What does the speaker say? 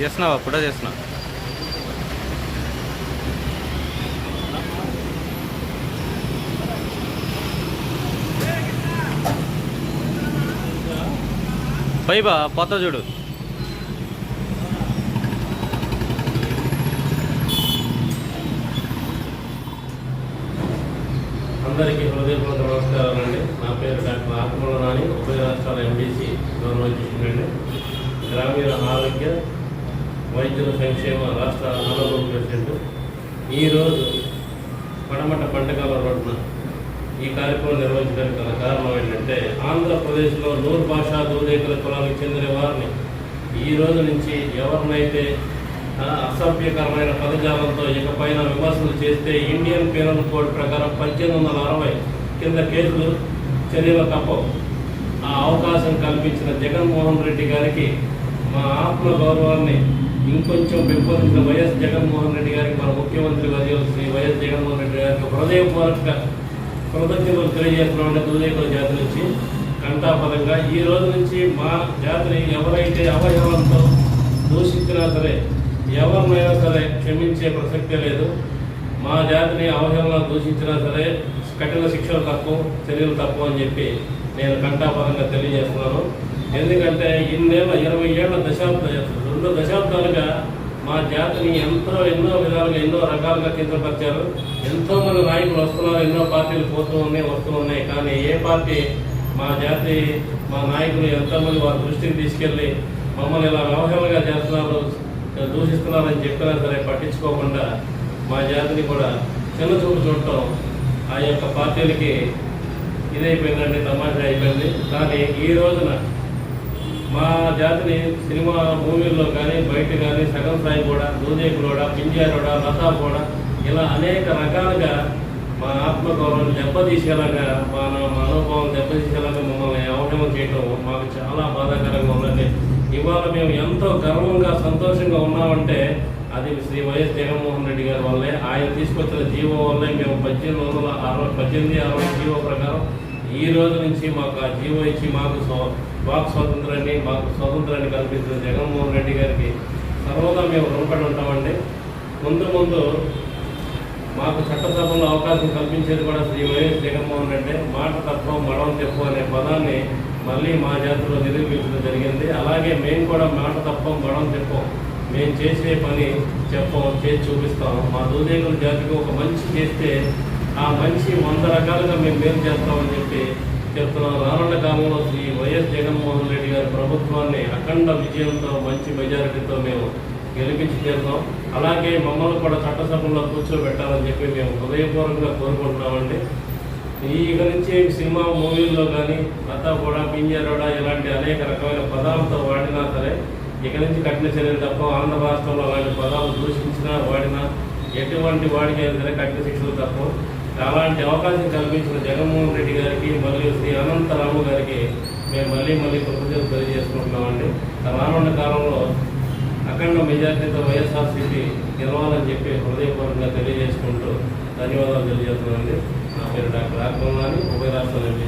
చేస్తున్నావా? అప్పుడే చేసినా పైబా పై బా చూడు. అందరికీ హృదయపూర్వక నమస్కారాలు అండి. నా పేరు డాక్టర్ ఆత్మల నాని ఉభయ రాష్ట్రాల ఎంబీసీ గౌరవించుకుంటండి గ్రామీణ ఆరోగ్య వైద్యుల సంక్షేమ రాష్ట్ర ఆరోగ్య ప్రెసిడెంట్ ఈరోజు పడమట పంటకాల రోడ్డున ఈ కార్యక్రమం నిర్వహించడానికి గల కారణం ఏంటంటే ఆంధ్రప్రదేశ్లో నూరు భాషా దూదేకుల కులానికి చెందిన వారిని ఈ రోజు నుంచి ఎవరినైతే అసభ్యకరమైన పదజాలంతో ఇకపైన విమర్శలు చేస్తే ఇండియన్ పీనల్ కోడ్ ప్రకారం పద్దెనిమిది వందల అరవై కింద కేసులు చర్యలు తప్పవు. ఆ అవకాశం కల్పించిన జగన్మోహన్ రెడ్డి గారికి మా ఆత్మ గౌరవాన్ని ఇంకొంచెం పెంపొందించిన వైఎస్ జగన్మోహన్ రెడ్డి గారికి మన ముఖ్యమంత్రి వర్యులు శ్రీ వైఎస్ జగన్మోహన్ రెడ్డి గారికి హృదయపూర్వక కృతజ్ఞతలు తెలియజేస్తున్నామంటే దూదేకుల జాతి నుంచి కంఠాపదంగా ఈ రోజు నుంచి మా జాతిని ఎవరైతే అవయవంతో దూషించినా సరే ఎవరినైనా సరే క్షమించే ప్రసక్తే లేదు. మా జాతిని అవహేళన దూషించినా సరే కఠిన శిక్షలు తక్కువ చర్యలు తక్కువ అని చెప్పి నేను కంఠాపదంగా తెలియజేస్తున్నాను. ఎందుకంటే ఇన్నేళ్ళ ఇరవై ఏళ్ళ దశాబ్ద రెండు దశాబ్దాలుగా మా జాతిని ఎంతో ఎన్నో విధాలుగా ఎన్నో రకాలుగా కిందపరిచారు ఎంతో మంది నాయకులు వస్తున్నారు ఎన్నో పార్టీలు పోతూ ఉన్నాయి వస్తూ ఉన్నాయి. కానీ ఏ పార్టీ మా జాతి మా నాయకులు ఎంతోమంది వారి దృష్టికి తీసుకెళ్ళి మమ్మల్ని ఇలా అవహేళనగా చేస్తున్నారు దూషిస్తున్నారని చెప్పినా సరే పట్టించుకోకుండా మా జాతిని కూడా చిన్న చూపు చూడటం ఆ యొక్క పార్టీలకి ఇదైపోయిందండి తమాషా అయిపోయింది. కానీ ఈ రోజున మా జాతిని సినిమా మూవీల్లో కానీ బయట కానీ సగం సాయి కూడా దూదేకులోడ పింజారోడ లతా కూడా ఇలా అనేక రకాలుగా మా ఆత్మగౌరవం దెబ్బతీసేలాగా మా మా అనుభవం దెబ్బతీసేలాగా మమ్మల్ని అవటం చేయటం మాకు చాలా బాధాకరంగా ఉందండి. ఇవాళ మేము ఎంతో గర్వంగా సంతోషంగా ఉన్నామంటే అది శ్రీ వైఎస్ జగన్మోహన్ రెడ్డి గారి వల్లే. ఆయన తీసుకొచ్చిన జీవో వల్లే మేము పద్దెనిమిది వందల అరవై పద్దెనిమిది అరవై జీవో ప్రకారం ఈ రోజు నుంచి మాకు ఆ జీవో ఇచ్చి మాకు వాక్ స్వాతంత్రాన్ని మాకు స్వాతంత్రాన్ని కల్పించిన జగన్మోహన్ రెడ్డి గారికి సర్వదా మేము రుణపడి ఉంటామండి. ముందు ముందు మాకు చట్టసభలో అవకాశం కల్పించేది కూడా శ్రీ వైఎస్ జగన్మోహన్ రెడ్డి. మాట తత్వం మడవం తెప్పు అనే పదాన్ని మళ్ళీ మా జాతిలో నిరూపించడం జరిగింది. అలాగే మేము కూడా మాట తప్పం మడవం తెప్పం మేము చేసే పని చెప్పం చేసి చూపిస్తాం. మా దూదేకుల జాతికి ఒక మంచి చేస్తే ఆ మంచి వంద రకాలుగా మేము మేలు చేస్తామని చెప్పి చెప్తున్నాం. రానున్న కాలంలో శ్రీ వైఎస్ జగన్మోహన్ రెడ్డి గారి ప్రభుత్వాన్ని అఖండ విజయంతో మంచి మెజారిటీతో మేము గెలిపించి తీరుతాం అలాగే మమ్మల్ని కూడా చట్టసభలో కూర్చోబెట్టాలని చెప్పి మేము హృదయపూర్వకంగా కోరుకుంటున్నామండి. ఈ ఇక నుంచి సినిమా మూవీల్లో కానీ లతా కూడా పింజరోడా ఇలాంటి అనేక రకమైన పదాలతో వాడినా సరే ఇక నుంచి కఠిన చర్యలు తప్ప ఆంధ్ర రాష్ట్రంలో అలాంటి పదాలు దూషించినా వాడినా ఎటువంటి వాడికైనా సరే కఠిన శిక్షలు తప్ప అలాంటి అవకాశం కల్పించిన జగన్మోహన్ రెడ్డి గారికి మరియు శ్రీ అనంతరాము గారికి మేము మళ్ళీ మళ్ళీ కృతజ్ఞతలు తెలియజేసుకుంటున్నామండి. రానున్న కాలంలో అఖండ మెజార్టీతో వైఎస్ఆర్సీపీ గెలవాలని చెప్పి హృదయపూర్వకంగా తెలియజేసుకుంటూ ధన్యవాదాలు తెలియజేస్తున్నానండి నా పేరు డాక్టర్ ఆక్రమణాని ఉభయ రాష్ట్రాల ఎంపీ